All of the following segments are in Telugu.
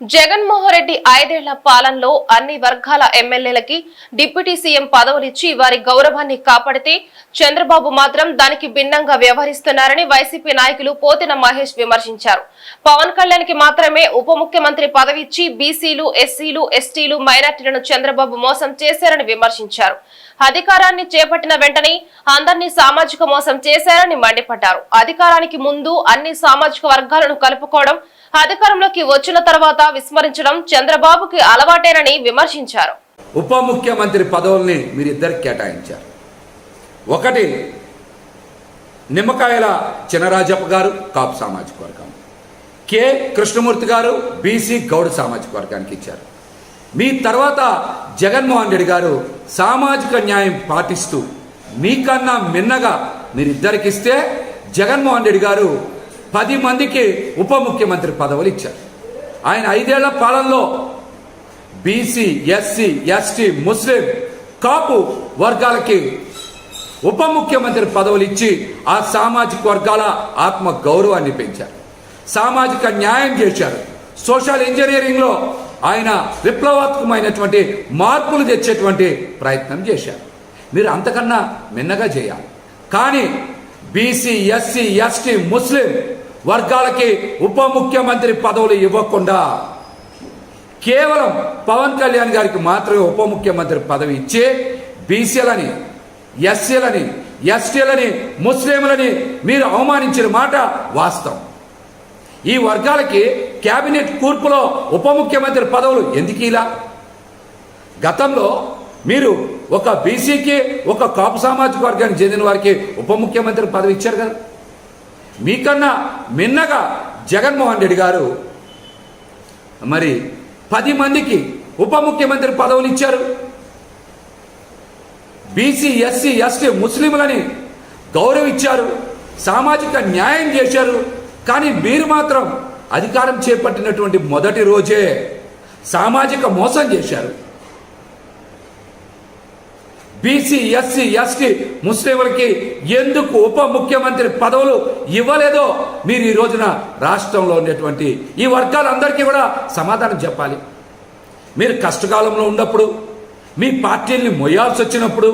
జగన్మోహన్ రెడ్డి ఐదేళ్ళ పాలనలో అన్ని వర్గాల ఎమ్మెల్యేలకి డిప్యూటీ సీఎం పదవులిచ్చి వారి గౌరవాన్ని కాపాడితే చంద్రబాబు మాత్రం దానికి భిన్నంగా వ్యవహరిస్తున్నారని వైసీపీ నాయకులు పోతిన మహేష్ విమర్శించారు. పవన్ కళ్యాణ్కి మాత్రమే ఉప ముఖ్యమంత్రి పదవి ఇచ్చి బీసీలు ఎస్సీలు ఎస్టీలు మైనార్టీలను చంద్రబాబు మోసం చేశారని విమర్శించారు. అధికారాన్ని చేపట్టిన వెంటనే అందరినీ సామాజిక మోసం చేశారని మండిపడ్డారు. అధికారానికి ముందు అన్ని సామాజిక వర్గాలను కలుపుకోవడం అధికారంలోకి వచ్చిన తర్వాత విస్మరించడం చంద్రబాబుకి అలవాటేనని విమర్శించారు. ఉప ముఖ్యమంత్రి పదవుల్ని మీరిద్దరు కేటాయించారు. ఒకటి నిమ్మకాయల చినరాజప్ప గారు కాపు సామాజిక వర్గం. కె కృష్ణమూర్తి గారు బీసీ గౌడ్ సామాజిక వర్గానికి ఇచ్చారు. మీ తర్వాత జగన్మోహన్ రెడ్డి గారు సామాజిక న్యాయం పాటిస్తూ మీకన్నా మిన్నగా మీరిద్దరికి ఇస్తే జగన్మోహన్ రెడ్డి గారు పది మందికి ఉప ముఖ్యమంత్రి పదవులు ఇచ్చారు. ఆయన ఐదేళ్ళ పాలనలో బీసీ ఎస్సీ ఎస్టీ ముస్లిం కాపు వర్గాలకి ఉప ముఖ్యమంత్రి పదవులు ఇచ్చి ఆ సామాజిక వర్గాల ఆత్మ గౌరవాన్ని పెంచారు. సామాజిక న్యాయం చేశారు. సోషల్ ఇంజనీరింగ్లో ఆయన విప్లవాత్మకమైనటువంటి మార్పులు తెచ్చేటువంటి ప్రయత్నం చేశారు. మీరు అంతకన్నా మిన్నగా చేయాలి. కానీ బీసీ ఎస్సీ ఎస్టీ ముస్లిం వర్గాలకి ఉప ముఖ్యమంత్రి పదవులు ఇవ్వకుండా కేవలం పవన్ కళ్యాణ్ గారికి మాత్రమే ఉప ముఖ్యమంత్రి పదవి ఇచ్చి బీసీలని ఎస్సీలని ఎస్టీలని ముస్లింలని మీరు అవమానించిన మాట వాస్తవం. ఈ వర్గాలకి క్యాబినెట్ కూర్పులో ఉప ముఖ్యమంత్రి పదవులు ఎందుకు ఇలా? గతంలో మీరు ఒక బీసీకి ఒక కాపు సామాజిక వర్గానికి చెందిన వారికి ఉప ముఖ్యమంత్రి పదవి ఇచ్చారు కదా. మీకన్నా మిన్నగా జగన్మోహన్ రెడ్డి గారు మరి పది మందికి ఉప ముఖ్యమంత్రి పదవులు ఇచ్చారు. బీసీ ఎస్సీ ఎస్టీ ముస్లింలని గౌరవించారు సామాజిక న్యాయం చేశారు. కానీ మీరు మాత్రం అధికారం చేపట్టినటువంటి మొదటి రోజే సామాజిక మోసం చేశారు. బీసీ ఎస్సీ ఎస్టీ ముస్లింలకి ఎందుకు ఉప ముఖ్యమంత్రి పదవులు ఇవ్వలేదో మీరు ఈ రోజున రాష్ట్రంలో ఉండేటువంటి ఈ వర్గాలందరికీ కూడా సమాధానం చెప్పాలి. మీరు కష్టకాలంలో ఉన్నప్పుడు మీ పార్టీల్ని మొయ్యాల్సి వచ్చినప్పుడు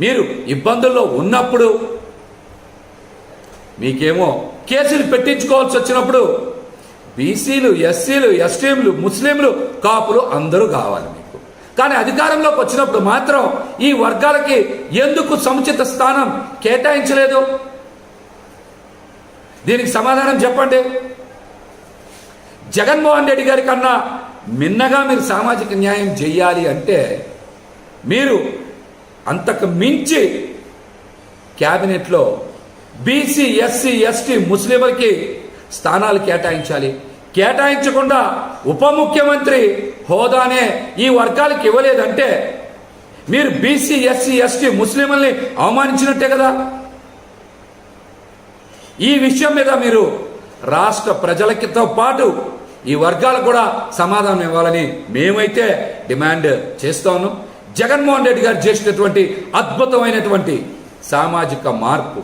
మీరు ఇబ్బందుల్లో ఉన్నప్పుడు మీకేమో కేసులు పెట్టించుకోవాల్సి వచ్చినప్పుడు బీసీలు ఎస్సీలు ఎస్టీలు ముస్లింలు కాపులు అందరూ కావాలి మీకు. కానీ అధికారంలోకి వచ్చినప్పుడు మాత్రం ఈ వర్గాలకి ఎందుకు సముచిత స్థానం కేటాయించలేదు? దీనికి సమాధానం చెప్పండి. జగన్మోహన్ రెడ్డి గారి కన్నా మిన్నగా మీరు సామాజిక న్యాయం చేయాలి అంటే మీరు అంతకు మించి క్యాబినెట్లో బీసీ ఎస్సీ ఎస్టీ ముస్లింలకి స్థానాలు కేటాయించాలి. కేటాయించకుండా ఉప ముఖ్యమంత్రి హోదానే ఈ వర్గాలకు ఇవ్వలేదంటే మీరు బీసీ ఎస్సీ ఎస్టీ ముస్లింలని అవమానించినట్టే కదా? ఈ విషయం మీద మీరు రాష్ట్ర ప్రజలకితో పాటు ఈ వర్గాలకు కూడా సమాధానం ఇవ్వాలని మేమైతే డిమాండ్ చేస్తాను జగన్మోహన్ రెడ్డి గారు చేసినటువంటి అద్భుతమైనటువంటి సామాజిక మార్పు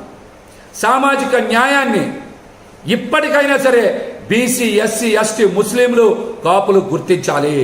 సామాజిక న్యాయాన్ని ఇప్పటికైనా సరే బీసీ ఎస్సీ ఎస్టీ ముస్లింలు కాపులు గుర్తించాలి.